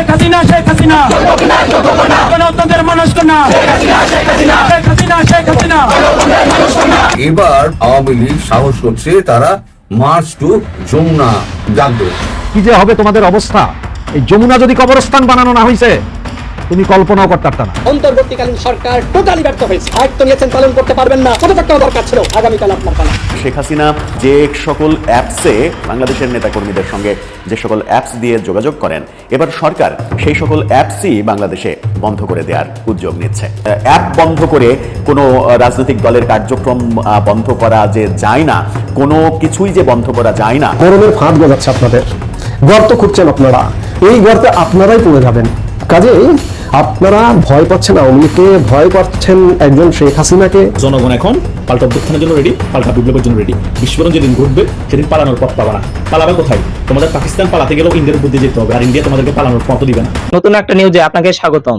শেখ হাসিনা শেখ হাসিনা। গণতন্ত্রের মানুষ কন্যা শেখ হাসিনা শেখ হাসিনা। এবার আওয়ামী লীগ সাহস করছে তারা মার্চ টু যমুনা। জাগবে কি যে হবে তোমাদের অবস্থা? এই যমুনা যদি কবরস্থান বানানো না হয়েছে তুমি কল্পনাও করতে পারতা না। অন্তর্বর্তীকালীন সরকার টোটালি ব্যর্থ হয়েছে। দায়িত্ব নিয়েছেন পালন করতে পারবেন না। ছোট থাকতে দরকার ছিল। আগামীকাল আপনার পালা। শেখ হাসিনা যে সকল অ্যাপসে বাংলাদেশের নেতাকর্মীদের সঙ্গে যে সকল অ্যাপস দিয়ে যোগাযোগ করেন এবার সরকার সেই সকল অ্যাপসই বাংলাদেশে বন্ধ করে দেওয়ার উদ্যোগ নিচ্ছে। অ্যাপ বন্ধ করে কোনো রাজনৈতিক দলের কার্যক্রম আহ, বন্ধ করা যে যায় না কোনো কিছুই যে বন্ধ করা যায় না। গরমের ফাঁদ গজাচ্ছে আপনাদের। গর্ত খুঁজছেন আপনারা। এই গর্তে আপনারাই পড়ে যাবেন। কাজেই আপনারা ভয় পাচ্ছেন আওয়ামী লীগকে ভয় পাচ্ছেন একজন শেখ হাসিনাকে। জনগণ এখন পাল্টা অভ্যুত্থানের জন্য রেডি পাল্টা বিপ্লবের জন্য রেডি বিস্ফোরণ যেদিন ঘটবে সেদিন পালানোর পথ পাবা না। পালাবে কোথায়? তোমাদের পাকিস্তান পালাতে গেলেও ইন্ডিয়ার বুদ্ধি যেতে হবে আর ইন্ডিয়া তোমাদেরকে পালানোর পথ দিবে না। নতুন একটা নিউজে আপনাকে স্বাগতম।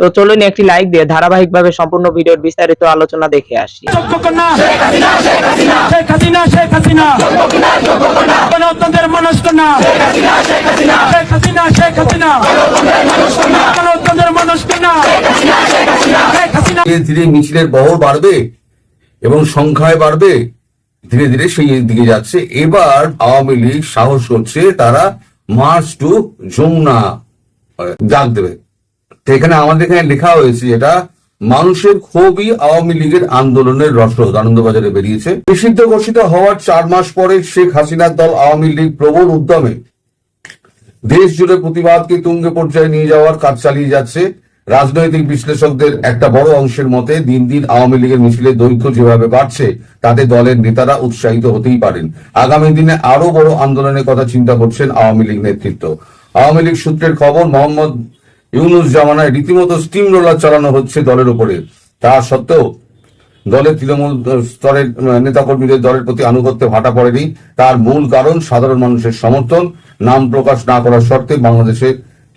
তো চলুন একটি লাইক দিয়ে ধারাবাহিকভাবে সম্পূর্ণ ভিডিওর বিস্তারিত আলোচনা দেখে আসি। ধীরে ধীরে মিছিলের বহর বাড়বে এবং সংখ্যায় বাড়বে ধীরে ধীরে সেই দিকে যাচ্ছে। এবার আওয়ামী লীগ সাহস করছে তারা মার্চ টু যমুনা ডাক দেবে। এখানে আমাদের এখানে লেখা হয়েছে এটা মানুষের ক্ষোভই আওয়ামী লীগের আন্দোলনের রসদ। আনন্দবাজারে বেরিয়েছে। নিষিদ্ধ ঘোষিত হওয়ার চার মাস পরে শেখ হাসিনার দল আওয়ামী লীগ প্রবল উদ্যমে দেশ জুড়ে প্রতিবাদকে তুঙ্গে পর্যায়ে নিয়ে যাওয়ার কাজ চালিয়ে যাচ্ছে। রাজনৈতিক বিশ্লেষকদের একটা বড় অংশের মতে দিন দিন আওয়ামী লীগের মিছিলের দৈর্ঘ্য যেভাবে বাড়ছে, তাতে দলের নেতারা উৎসাহিত হতেই পারেন। আগামী দিনে আরও বড় আন্দোলনের কথা চিন্তা করছেন আওয়ামী লীগ নেতৃত্ব। আওয়ামী লীগ সূত্রের খবর, মোহাম্মদ ইউনুস জামানায় রীতিমতো স্টিম রোলার চালানো হচ্ছে দলের উপরে। তা সত্ত্বেও দলের তৃণমূল স্তরের নেতাকর্মীদের দলের প্রতি আনুগত্য ভাটা পড়েনি। তার মূল কারণ সাধারণ মানুষের সমর্থন। নাম প্রকাশ না করার শর্তে বাংলাদেশে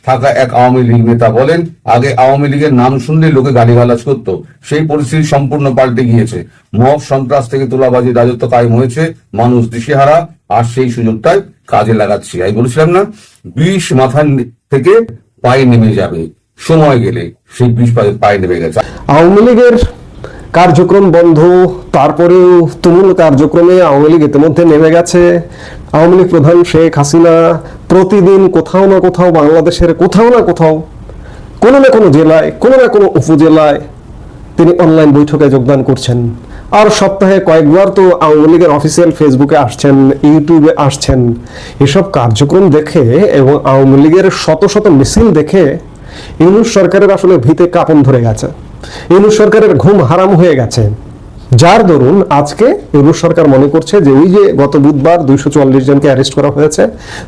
থাকা এক আওয়ামী লীগ নেতা বলেন, আগে আওয়ামী লীগের নাম শুনলে লোকে গালিগালাজ করত। সেই পরিস্থিতি সম্পূর্ণ পাল্টে গিয়েছে। মব সন্ত্রাস থেকে তোলাবাজি রাজত্ব কায়েম হয়েছে। মানুষ দিশেহারা। আর সেই সুযোগটাই কাজে লাগাচ্ছি। আমি বলেছিলাম না, বিষ মাথার থেকে পায়ে নেমে যাবে। সময় গেলে সেই বিষ পায়ে- নেমে গেছে। আওয়ামী লীগের কার্যক্রম বন্ধ, তারপরেও তুমুল কার্যক্রমে আওয়ামী লীগ ইতিমধ্যে নেমে গেছে। আওয়ামী লীগ প্রধান শেখ হাসিনা প্রতিদিন কোথাও না কোথাও বাংলাদেশের কোথাও না কোথাও, কোনো না কোনো জেলায়, কোনো না কোনো উপজেলায় তিনি অনলাইন বৈঠকে যোগদান করছেন। আর সপ্তাহে কয়েকবার তো আওয়ামী লীগের অফিসিয়াল ফেসবুকে আসছেন ইউটিউবে আসছেন। এসব কার্যক্রম দেখে এবং আওয়ামী লীগের শত শত মিছিল দেখে ইউনুস সরকারের আসলে ভিতে কাপন ধরে গেছে। ইউনুস সরকারের ঘুম হারাম হয়ে গেছে। যার দরুন আজকে ইউনুস সরকার মনে করছে যে ওই যে গত বুধবার দুইশো চুয়াল্লিশ জনকে অ্যারেস্ট করা হয়েছে,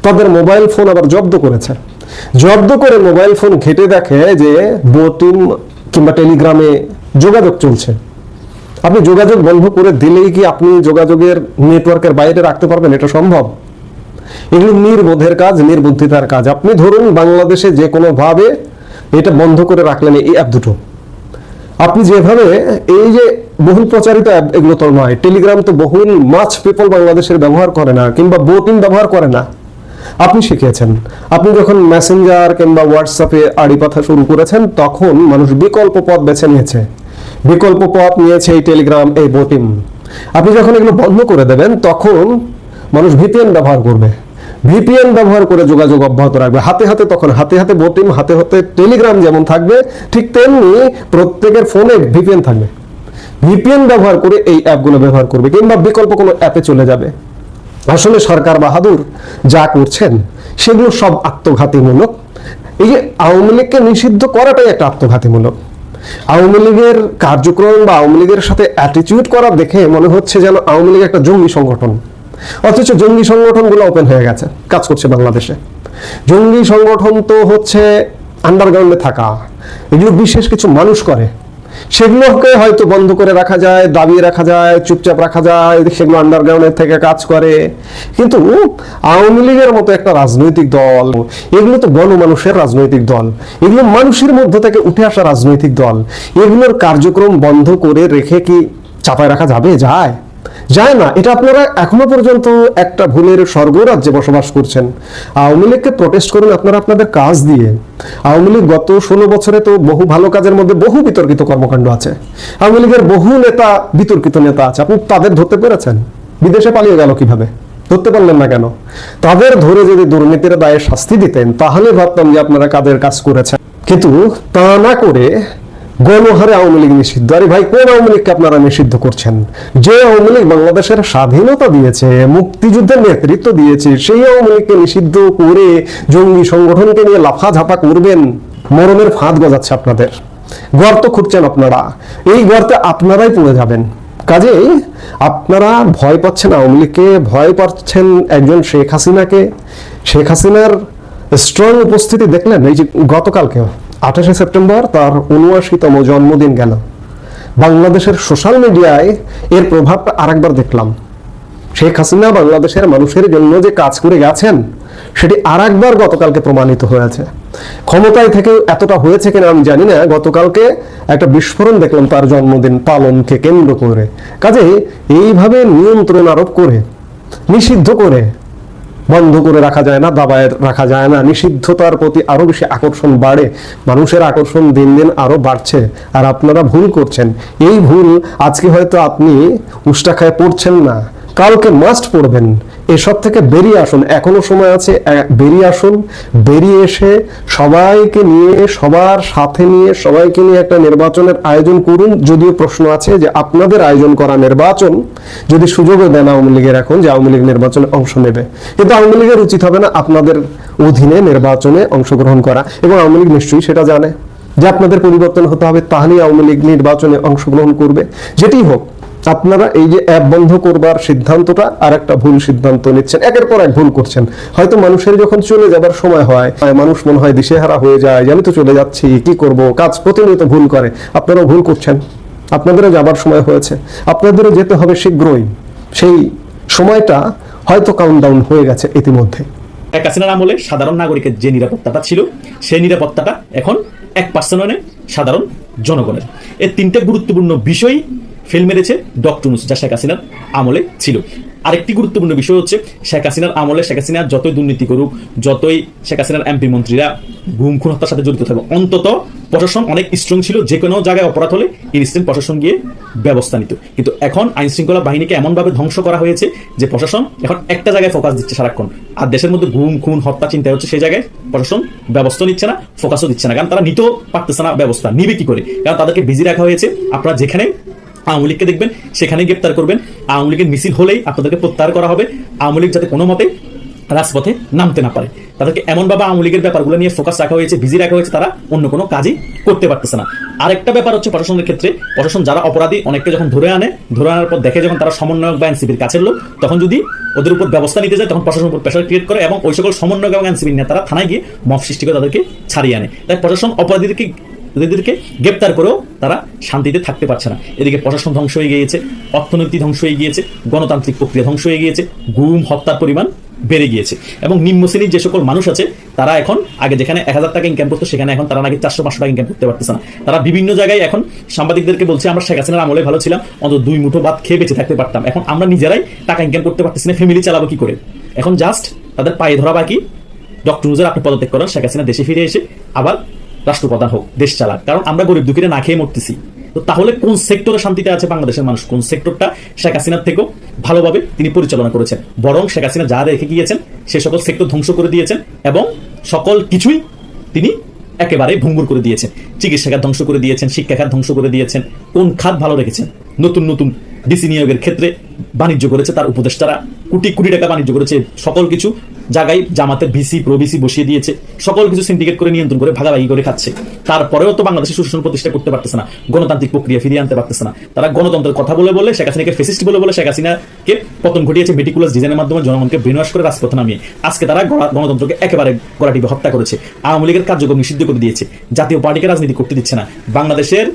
তাদের মোবাইল ফোন আবার জব্দ করেছে। জব্দ করে মোবাইল ফোন ঘেটে দেখে যে বোটিম কিংবা টেলিগ্রামে যোগাযোগ চলছে। আপনি যোগাযোগ বন্ধ করে দিলেই কি আপনি যোগাযোগের নেটওয়ার্কের বাইরে রাখতে পারবেন? এটা সম্ভব। এগুলো নির্বোধের কাজ, নির্বুদ্ধিতার কাজ। আপনি ধরুন বাংলাদেশে যে কোনো ভাবে এটা বন্ধ করে রাখলেন এই অ্যাপ দুটো। আপনি যেভাবে এই যে বহুল প্রচারিত অ্যাপ, এগুলো তো নয়। টেলিগ্রাম তো বহুল মাছ পিপল বাংলাদেশের ব্যবহার করে না, কিংবা বোটিং ব্যবহার করে না। আপনি শিখিয়েছেন। আপনি যখন মেসেঞ্জার কিংবা হোয়াটসঅ্যাপে আড়ি পাথা শুরু করেছেন, তখন মানুষ বিকল্প পথ বেছে নিয়েছে। বিকল্প পথ নিয়েছে এই টেলিগ্রাম, এই বোটিং আপনি যখন এগুলো বন্ধ করে দেবেন, তখন মানুষ ভিপিএন ব্যবহার করবে। ভিপিএন ব্যবহার করে যোগাযোগ অব্যাহত রাখবে। হাতে হাতে তখন হাতে হাতে বোটিং হাতে হাতে টেলিগ্রাম যেমন থাকবে, ঠিক তেমনি প্রত্যেকের ফোনে ভিপিএন থাকবে। ভিপিএন ব্যবহার করে এই অ্যাপগুলো ব্যবহার করবে, কিংবা বিকল্প কোনো অ্যাপে চলে যাবে। আসলে সরকার বাহাদুর যা করছেন, সেগুলো সব আত্মঘাতীমূলক। এই যে আওয়ামী লীগকে নিষিদ্ধ করাটাই একটা আত্মঘাতীমূলক। আওয়ামী লীগের কার্যক্রম বা আওয়ামী লীগের সাথে অ্যাটিচিউড করা দেখে মনে হচ্ছে যেন আওয়ামী লীগ একটা জঙ্গি সংগঠন। অথচ জঙ্গি সংগঠনগুলো ওপেন হয়ে গেছে, কাজ করছে বাংলাদেশে। জঙ্গি সংগঠন তো হচ্ছে আন্ডারগ্রাউন্ডে থাকা। এগুলো বিশেষ কিছু মানুষ করে। সেগুলোকে হয়তো বন্ধ করে রাখা যায়, দাবিয়ে রাখা যায়, চুপচাপ রাখা যায়, সেগুলো আন্ডারগ্রাউন্ডের থেকে কাজ করে। কিন্তু আওয়ামী লীগের মতো একটা রাজনৈতিক দল, এগুলো তো গণমানুষের রাজনৈতিক দল, এগুলো মানুষের মধ্য থেকে উঠে আসা রাজনৈতিক দল, এগুলোর কার্যক্রম বন্ধ করে রেখে কি চাপায় রাখা যাবে? যায়। যায় না। এটা আপনারা এখনও পর্যন্ত একটা ভুলের স্বর্গরাজ্যে বসবাস করছেন। আওয়ামী লীগকে প্রোটেস্ট করুন আপনারা আপনাদের কাজ দিয়ে। আওয়ামী লীগ গত ষোলো বছরে তো বহু ভালো কাজের মধ্যে বহু বিতর্কিত কর্মকাণ্ড আছে। আওয়ামী লীগের বহু নেতা বিতর্কিত নেতা আছে। আপনি তাদের ধরতে পেরেছেন? বিদেশে পালিয়ে গেল কীভাবে? ধরতে পারলেন না কেন? তাদের ধরে যদি দুর্নীতির দায়ে শাস্তি দিতেন, তাহলে ভাবতাম যে আপনারা কাদের কাজ করেছেন। কিন্তু তা না করে গণহারে আওয়ামী লীগ নিষিদ্ধ। আরে ভাই, কোন আওয়ামী লীগকে আপনারা নিষিদ্ধ করছেন? যে আওয়ামী লীগ বাংলাদেশের স্বাধীনতা দিয়েছে, মুক্তিযুদ্ধের নেতৃত্ব দিয়েছে, সেই আওয়ামী লীগকে নিষিদ্ধ করে জঙ্গি সংগঠনকে নিয়ে লাফা ঝাপা করবেন মরণের ফাঁদ গজাচ্ছে আপনাদের। গর্ত খুঁজছেন আপনারা। এই গর্তে আপনারাই পড়ে যাবেন। কাজেই আপনারা ভয় পাচ্ছেন আওয়ামী লীগকে, ভয় পাচ্ছেন একজন শেখ হাসিনাকে। শেখ হাসিনার স্ট্রং উপস্থিতি দেখলেন, এই যে গতকালকেও। আঠাশে সেপ্টেম্বর তার উনআশিতম জন্মদিন গেল। বাংলাদেশের সোশ্যাল মিডিয়ায় এর প্রভাবটা আরেকবার দেখলাম। শেখ হাসিনা বাংলাদেশের মানুষের জন্য যে কাজ করে গেছেন, সেটি আরেকবার গতকালকে প্রমাণিত হয়েছে। ক্ষমতায় থেকে এতটা হয়েছে কিনা আমি জানি না, গতকালকে একটা বিস্ফোরণ দেখলাম তার জন্মদিন পালনকে কেন্দ্র করে। কাজে এইভাবে নিয়ন্ত্রণ আরোপ করে, নিষিদ্ধ করে বন্ধ করে রাখা যায় না, দাবায় রাখা যায় না। নিষিদ্ধতার প্রতি আরও বেশি আকর্ষণ বাড়ে, মানুষের আকর্ষণ দিন দিন আরও বাড়ছে। আর আপনারা ভুল করছেন। এই ভুল আজকে হয়তো আপনি উষ্টা খায় পড়ছেন না। কালকে মাস্ট পড়বেন। এসব থেকে বেরিয়ে আসুন। এখনও সময় আছে বেরিয়ে আসুন। বেরিয়ে এসে সবাইকে নিয়ে, সবার সাথে নিয়ে, সবাইকে নিয়ে একটা নির্বাচনের আয়োজন করুন। যদিও প্রশ্ন আছে যে আপনাদের আয়োজন করা নির্বাচন যদি সুযোগও দেন আওয়ামী লীগের এখন, যে আওয়ামী লীগ নির্বাচনে অংশ নেবে। কিন্তু আওয়ামী লীগের উচিত হবে না আপনাদের অধীনে নির্বাচনে অংশগ্রহণ করা। এবং আওয়ামী লীগ নিশ্চয়ই সেটা জানে। যে আপনাদের পরিবর্তন হতে হবে, তাহলেই আওয়ামী লীগ নির্বাচনে অংশগ্রহণ করবে। যেটি হোক আপনারা এই যে অ্যাপ বন্ধ করবার সিদ্ধান্তটা আর একটা ভুল সিদ্ধান্ত নিচ্ছেন। একের পর এক ভুল করছেন। হয়তো মানুষের যখন চলে যাবার সময় হয় মানুষ মনে হয় দিশেহারা হয়ে যায় আমি তো চলে যাচ্ছি, কি করব? কাজ প্রতিনিয়ত ভুল করে। আপনারাও ভুল করছেন। আপনাদেরও যাবার সময় হয়েছে। আপনাদেরও যেতে হবে শীঘ্রই। সেই সময়টা হয়তো কাউন্টডাউন হয়ে গেছে ইতিমধ্যে। শেখ হাসিনার আমলে সাধারণ নাগরিকের যে নিরাপত্তাটা ছিল, সেই নিরাপত্তাটা এখন এক পার্সেন্টে সাধারণ জনগণের। এই তিনটে গুরুত্বপূর্ণ বিষয় ফেল মেরেছে ডক্টর নুস যা শেখ হাসিনার আমলে ছিল। আরেকটি গুরুত্বপূর্ণ বিষয় হচ্ছে, শেখ হাসিনার আমলে শেখ হাসিনা যতই দুর্নীতি করুক, যতই শেখ হাসিনার এমপি মন্ত্রীরা গুম খুন হত্যার সাথে জড়িত থাকবে অন্তত প্রশাসন অনেক স্ট্রং ছিল, যে কোনো জায়গায় অপরাধ হলে ইনস্ট্যান্ট প্রশাসন গিয়ে ব্যবস্থা নিত। কিন্তু এখন আইন শৃঙ্খলা বাহিনীকে এমনভাবে ধ্বংস করা হয়েছে যে প্রশাসন এখন একটা জায়গায় ফোকাস দিচ্ছে সারাক্ষণ। আর দেশের মধ্যে ঘুম, খুন, হত্যা চিন্তা হচ্ছে সেই জায়গায় প্রশাসন ব্যবস্থা নিচ্ছে না ফোকাসও দিচ্ছে না। কারণ তারা নিতেও পারতেছে না ব্যবস্থা। নিবে কি করে? কারণ তাদেরকে বিজি রাখা হয়েছে। আপনারা যেখানে আওয়ামী লীগকে দেখবেন সেখানে গ্রেপ্তার করবেন। আওয়ামী লীগের মিছিল হলেই আপনাদেরকে প্রত্যাহার করা হবে। আওয়ামী লীগ যাতে কোনো মতে রাজপথে নামতে না পারে। তাদেরকে এমনভাবে আওয়ামী লীগের ব্যাপারগুলো নিয়ে ফোকাস রাখা হয়েছে বিজি রাখা হয়েছে, তারা অন্য কোনো কাজই করতে পারতেছে না। আরেকটা ব্যাপার হচ্ছে প্রশাসনের ক্ষেত্রে, প্রশাসন যারা অপরাধী, অনেককে যখন ধরে আনে, ধরে আনার পর দেখে যখন তারা সমন্বয়ক বা এনসিপির কাছের লোক, তখন যদি ওদের উপর ব্যবস্থা নিতে যায়, তখন প্রশাসনের উপর প্রেশার ক্রিয়েট করে এবং ওই সকল সমন্বয়ক এবং এনসিবির নেতারা থানায় গিয়ে মফ সৃষ্টি করে তাদেরকে ছাড়িয়ে আনে। তাই প্রশাসন অপরাধীদেরকে এদেরকে গ্রেপ্তার করেও তারা শান্তিতে থাকতে পারছে না। এদিকে প্রশাসন ধ্বংস হয়ে গিয়েছে, অর্থনীতি ধ্বংস হয়ে গিয়েছে, গণতান্ত্রিক প্রক্রিয়া ধ্বংস হয়ে গিয়েছে, গুম, হত্যার পরিমাণ বেড়ে গিয়েছে। এবং নিম্ন শ্রেণির যে সকল মানুষ আছে, তারা এখন আগে যেখানে এক হাজার টাকা ইনকাম করতো, সেখানে এখন তারা নাকি চারশো, পাঁচশো টাকা ইনকাম করতে পারতেছে না। তারা বিভিন্ন জায়গায় এখন সাংবাদিকদেরকে বলছে, আমরা শেখ হাসিনার আমলে ভালো ছিলাম, অন্তত দুই মুঠো ভাত খেয়ে বেঁচে থাকতে পারতাম। এখন আমরা নিজেরাই টাকা ইনকাম করতে পারতেছি না ফ্যামিলি চালাবো কি করে? এখন জাস্ট তাদের পায়ে ধরা বাকি। ডক্টর নুজের আপনি পদত্যাগ করেন, শেখ হাসিনা দেশে ফিরে এসে আবার রাষ্ট্রপ্রধান হোক, দেশ চালাক, কারণ আমরা গরিব দুঃখীরা না খেয়ে মরতেছি। তো তাহলে কোন সেক্টরে শান্তিতে আছে বাংলাদেশের মানুষ? কোন সেক্টরটা শেখ হাসিনার থেকেও ভালোভাবে তিনি পরিচালনা করেছেন? বরং শেখ হাসিনা যা রেখে গিয়েছেন, সে সকল সেক্টর ধ্বংস করে দিয়েছেন এবং সকল কিছুই তিনি একেবারে ভঙ্গুর করে দিয়েছেন। চিকিৎসা খাত ধ্বংস করে দিয়েছেন, শিক্ষা খাত ধ্বংস করে দিয়েছেন, কোন খাত ভালো রেখেছেন? নতুন নতুন ডিসি নিয়োগের ক্ষেত্রে বাণিজ্য করেছে, তার উপদেষ্টারা কোটি কোটি টাকা বাণিজ্য করেছে, সকল কিছু জায়গায় জামাতের ভিসি, প্রভিসি বসিয়ে দিয়েছে। সকল কিছু সিন্ডিকেট করে নিয়ন্ত্রণ করে ভাগাভাগি করে খাচ্ছে। তারপরেও তো বাংলাদেশে সুশাসন প্রতিষ্ঠা করতে পারতেছে না, গণতান্ত্রিক প্রক্রিয়া ফিরিয়ে আনতে পারতেছে না। তারা গণতন্ত্রের কথা বলে বলে, শেখ হাসিনাকে ফেসিস্ট বলে বলে, শেখ হাসিনাকে পতন ঘটিয়েছে মেটিকুলাস ডিজাইনের মাধ্যমে, জনগণকে ব্রেনওয়াশ করে রাজপথে নামিয়ে। আজকে তারা গণা- গণতন্ত্রকে একেবারে গড়াটিপে হত্যা করেছে। আওয়ামী লীগের কার্যক্রম নিষিদ্ধ করে দিয়েছে। জাতীয় পার্টিকে রাজনীতি করতে দিচ্ছে না। বাংলাদেশের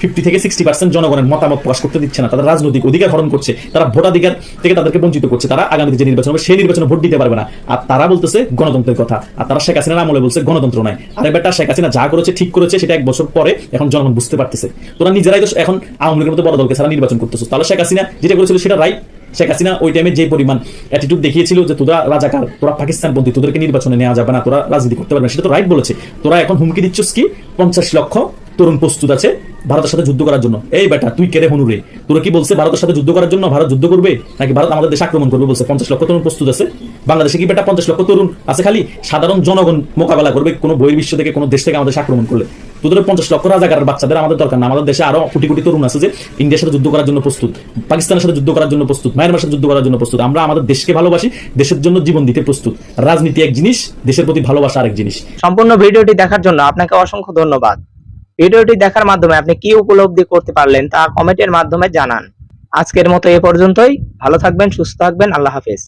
ফিফটি থেকে সিক্সটি পার্সেন্ট জনগণের মতামত প্রকাশ করতে দিচ্ছে না। তাদের রাজনৈতিক অধিকার হরণ করছে। তারা ভোটাধিকার থেকে তাদেরকে বঞ্চিত করছে। তারা আগামীতে যে নির্বাচন হবে, সেই নির্বাচনে ভোট দিতে পারবে না। আর তারা বলতেছে গণতন্ত্রের কথা। আর তারা শেখ হাসিনার আমলে বলছে গণতন্ত্র নয়। আর বেটা, শেখ হাসিনা যা করেছে, ঠিক করেছে, সেটা এক বছর পরে এখন জনগণ বুঝতে পারতেছে। তোরা নিজেরাই তো এখন আওয়ামী লীগের মতো বড় দলকে সারা নির্বাচন করতেছো। তাহলে শেখ হাসিনা যেটা করেছিল সেটা রাইট? শেখ হাসিনা ওই টাইমে যে পরিমাণ অ্যাটিটিউড দেখিয়েছিল যে তোরা রাজাকার, তোরা পাকিস্তান বন্দী তোদেরকে নির্বাচনে নেওয়া যাবে না, তোরা রাজনীতি করতে পারবে সেটা তো রাইট বলেছে। তোরা এখন হুমকি দিচ্ছিস কি? পঞ্চাশ লক্ষ তরুণ প্রস্তুত আছে ভারতের সাথে যুদ্ধ করার জন্য। এই বেটা, তুই কেড়ে হনুরে তোরা কি বলছে ভারতের সাথে যুদ্ধ করার জন্য ভারত যুদ্ধ করবে? নাকি ভারত আমাদের দেশে আক্রমণ করবে বলছে? পঞ্চাশ লক্ষ তরুণ প্রস্তুত আছে। বাংলাদেশে কি বেটা পঞ্চাশ লক্ষ তরুণ আছে খালি? সাধারণ জনগণ মোকাবেলা করবে কোনো বহির্বিশ্ব থেকে, কোনো দেশ থেকে আমাদের আক্রমণ করলে। তোদের পঞ্চাশ লক্ষ রাজাকারের বাচ্চাদের আমাদের দরকার না। আমাদের দেশে আরও কোটি কোটি তরুণ আছে যে ইন্ডিয়ার সাথে যুদ্ধ করার জন্য প্রস্তুত, পাকিস্তানের সাথে যুদ্ধ করার জন্য প্রস্তুত মায়ানমার সাথে যুদ্ধ করার জন্য প্রস্তুত। আমরা আমাদের দেশকে ভালোবাসি, দেশের জন্য জীবন দিতে প্রস্তুত। রাজনীতি এক জিনিস, দেশের প্রতি ভালোবাসা আরেক জিনিস। সম্পূর্ণ ভিডিওটি দেখার জন্য আপনাকে অসংখ্য ধন্যবাদ। ভিডিওটি দেখার মাধ্যমে আপনি কি উপলব্ধি করতে পারলেন তা কমেন্টের মাধ্যমে জানান। আজকের মতো এ পর্যন্তই। ভালো থাকবেন, সুস্থ থাকবেন। আল্লাহ হাফেজ।